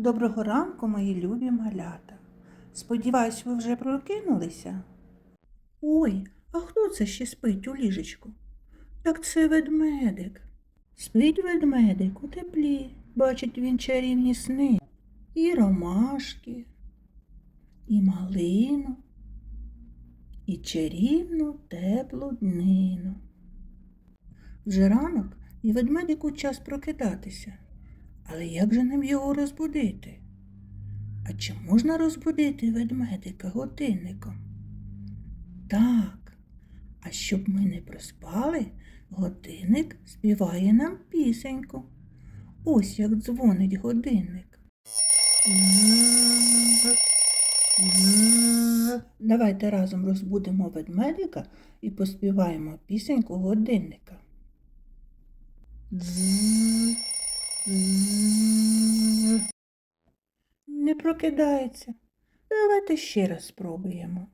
Доброго ранку, мої любі малята. Сподіваюсь, ви вже прокинулися. Ой, а хто це ще спить у ліжечку? Так це ведмедик. Спить ведмедик у теплі, бачить він чарівні сни. І ромашки, і малину, і чарівну теплу днину. Вже ранок і ведмедику час прокидатися. Але як же нам його розбудити? А чи можна розбудити ведмедика годинником? Так, а щоб ми не проспали, годинник співає нам пісеньку. Ось як дзвонить годинник. Давайте разом розбудимо ведмедика і поспіваємо пісеньку годинника. Не прокидається. Давайте ще раз спробуємо.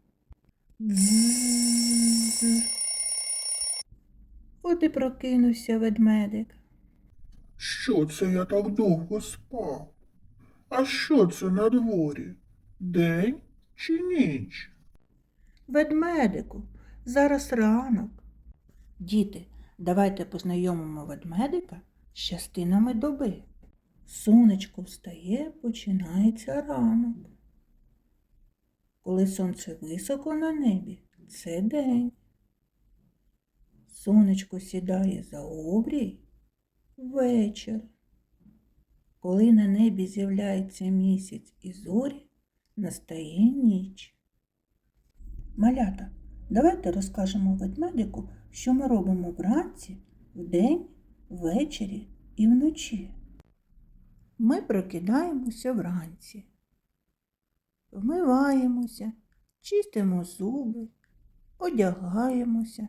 От і прокинувся ведмедик. Що це я так довго спав? А що це на дворі? День чи ніч? Ведмедику, зараз ранок. Діти, давайте познайомимо ведмедика з частинами доби. Сонечко встає, починається ранок. Коли сонце високо на небі, це день. Сонечко сідає за обрій вечір. Коли на небі з'являється місяць і зорі, настає ніч. Малята, давайте розкажемо ведмедику, що ми робимо вранці, вдень, ввечері і вночі. Ми прокидаємося вранці, вмиваємося, чистимо зуби, одягаємося,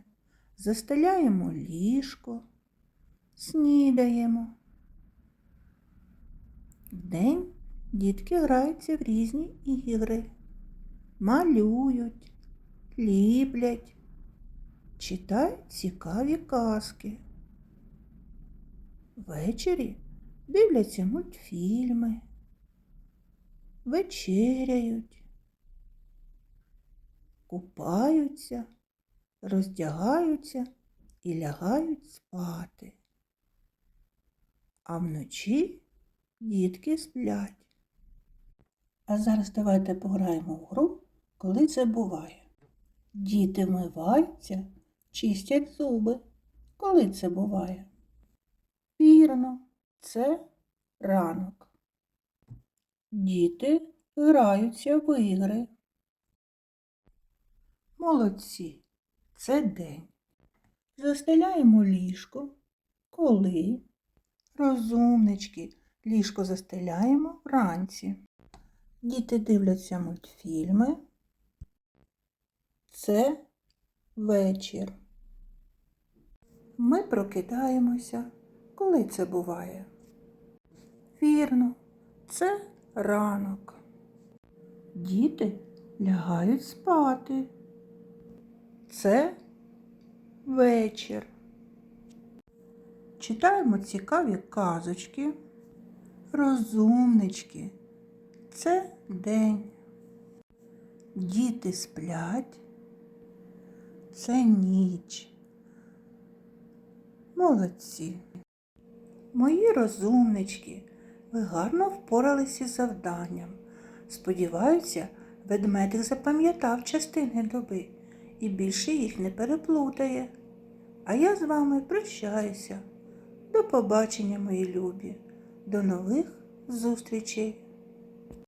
застеляємо ліжко, снідаємо. Вдень дітки граються в різні ігри, малюють, ліплять, читають цікаві казки. Ввечері дивляться мультфільми, вечеряють, купаються, роздягаються і лягають спати. А вночі дітки сплять. А зараз давайте пограємо в гру, коли це буває. Діти вмиваються, чистять зуби. Коли це буває? Вірно, це ранок. Діти граються в ігри. Молодці, це день. Застеляємо ліжко. Коли? Розумнички, ліжко застеляємо вранці. Діти дивляться мультфільми. Це вечір. Ми прокидаємося. Коли це буває? Вірно, це ранок. Діти лягають спати. Це вечір. Читаємо цікаві казочки, розумнички. Це день. Діти сплять. Це ніч. Молодці. Мої розумнички, ви гарно впоралися із завданням. Сподіваюся, ведмедик запам'ятав частини доби і більше їх не переплутає. А я з вами прощаюся. До побачення, мої любі. До нових зустрічей!